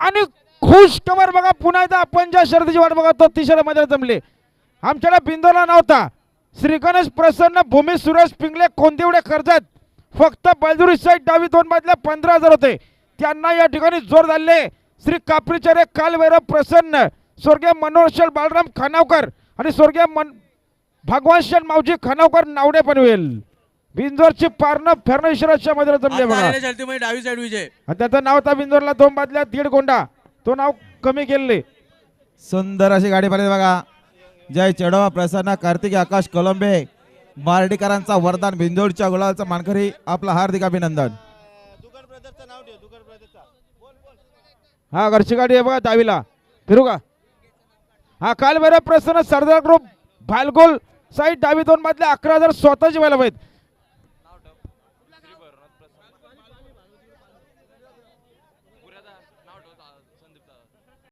आणि खुश खबर बघा पुन्हा एकदा आपण ज्या शर्दीची वाट बघा तो तिसऱ्या मध्ये जमले. आमच्याकडे बिंदोला नव्हता. श्री गणेश प्रसन्न भूमी सुरेश पिंगले कोंदिवडे कर्जत. फक्त बलदुरी साईड डावी दोन मधल्या पंधरा हजार होते. त्यांना या ठिकाणी जोर झाले श्री कापरीचार्य कालभैरव प्रसन्न स्वर्गीय मनोहरशल बालराम खानावकर आणि स्वर्गीय मन भगवान मावजी खानावकर नावडे पनवेल बिंदोरची पारणं फेरणेश्वराच्या मध्ये जमले बघा आलेल्या शर्यतीमध्ये डावी साईड विजय. आणि त्याचं नाव होता बिंदोरला दोन बादल्या दीड गोंडा. तो नाव कमी केले सुंदर अशी गाडी पाहिजे बघा. जय चेडवा प्रसन्न कार्तिक आकाश कोलंबे. मार्डीकरांचा वरदान भिंदोडच्या गुलालचा मानकरी. आपला हार्दिक अभिनंदन. हा घरची गाडी आहे बघा दहावीला. फिरू का? हा काल बरं प्रसन्न सरदार ग्रुप भालगोल साईड डावी दोन मधले अकरा हजार स्वतःची व्हायला पाहिजे